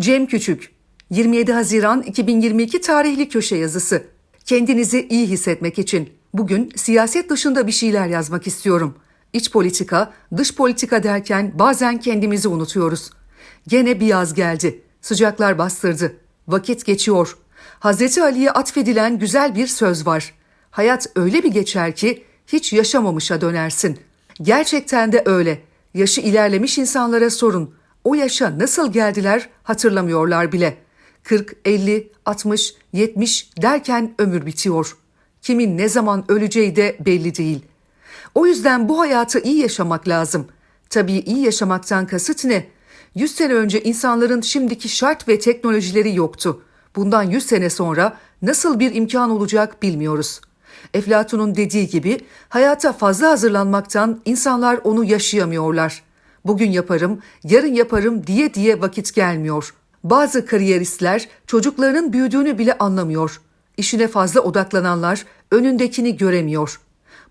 Cem Küçük 27 Haziran 2022 tarihli köşe yazısı. Kendinizi iyi hissetmek için bugün siyaset dışında bir şeyler yazmak istiyorum. İç politika, dış politika derken bazen kendimizi unutuyoruz. Gene bir yaz geldi. Sıcaklar bastırdı. Vakit geçiyor. Hazreti Ali'ye atfedilen güzel bir söz var. Hayat öyle bir geçer ki hiç yaşamamışa dönersin. Gerçekten de öyle. Yaşı ilerlemiş insanlara sorun. O yaşa nasıl geldiler hatırlamıyorlar bile. 40, 50, 60, 70 derken ömür bitiyor. Kimin ne zaman öleceği de belli değil. O yüzden bu hayatı iyi yaşamak lazım. Tabii iyi yaşamaktan kasıt ne? 100 sene önce insanların şimdiki şart ve teknolojileri yoktu. Bundan 100 sene sonra nasıl bir imkan olacak bilmiyoruz. Eflatun'un dediği gibi hayata fazla hazırlanmaktan insanlar onu yaşayamıyorlar. Bugün yaparım, yarın yaparım diye diye vakit gelmiyor. Bazı kariyeristler çocuklarının büyüdüğünü bile anlamıyor. İşine fazla odaklananlar önündekini göremiyor.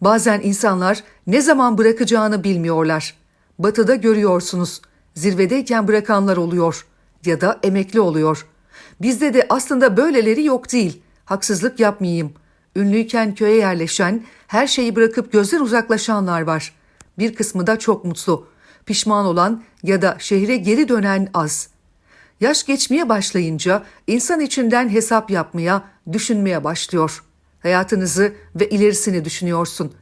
Bazen insanlar ne zaman bırakacağını bilmiyorlar. Batıda görüyorsunuz. Zirvedeyken bırakanlar oluyor ya da emekli oluyor. Bizde de aslında böyleleri yok değil. Haksızlık yapmayayım. Ünlüyken köye yerleşen, her şeyi bırakıp gözden uzaklaşanlar var. Bir kısmı da çok mutlu. Pişman olan ya da şehre geri dönen az. Yaş geçmeye başlayınca insan içinden hesap yapmaya, düşünmeye başlıyor. Hayatınızı ve ilerisini düşünüyorsun.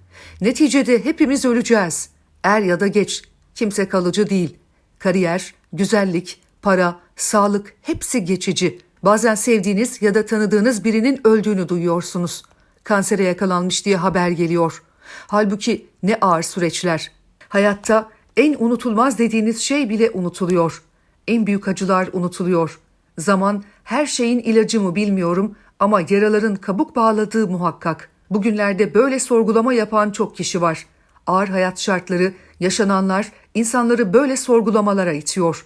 Neticede hepimiz öleceğiz. Er ya da geç. Kimse kalıcı değil. Kariyer, güzellik, para, sağlık hepsi geçici. Bazen sevdiğiniz ya da tanıdığınız birinin öldüğünü duyuyorsunuz. Kansere yakalanmış diye haber geliyor. Halbuki ne ağır süreçler. Hayatta en unutulmaz dediğiniz şey bile unutuluyor. En büyük acılar unutuluyor. Zaman her şeyin ilacı mı bilmiyorum ama yaraların kabuk bağladığı muhakkak. Bugünlerde böyle sorgulama yapan çok kişi var. Ağır hayat şartları, yaşananlar insanları böyle sorgulamalara itiyor.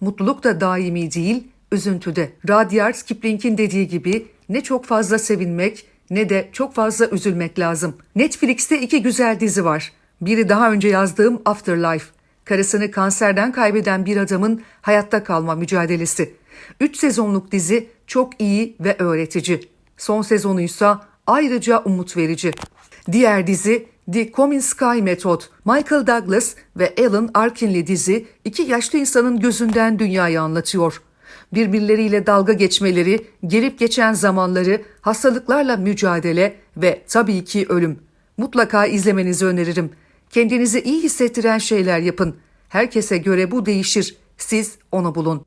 Mutluluk da daimi değil, üzüntü de. Rudyard Kipling'in dediği gibi ne çok fazla sevinmek ne de çok fazla üzülmek lazım. Netflix'te iki güzel dizi var. Biri daha önce yazdığım Afterlife. Karısını kanserden kaybeden bir adamın hayatta kalma mücadelesi. 3 sezonluk dizi çok iyi ve öğretici. Son sezonuysa ayrıca umut verici. Diğer dizi The Kominsky Method. Michael Douglas ve Alan Arkin'li dizi iki yaşlı insanın gözünden dünyayı anlatıyor. Birbirleriyle dalga geçmeleri, gelip geçen zamanları, hastalıklarla mücadele ve tabii ki ölüm. Mutlaka izlemenizi öneririm. Kendinizi iyi hissettiren şeyler yapın. Herkese göre bu değişir. Siz onu bulun.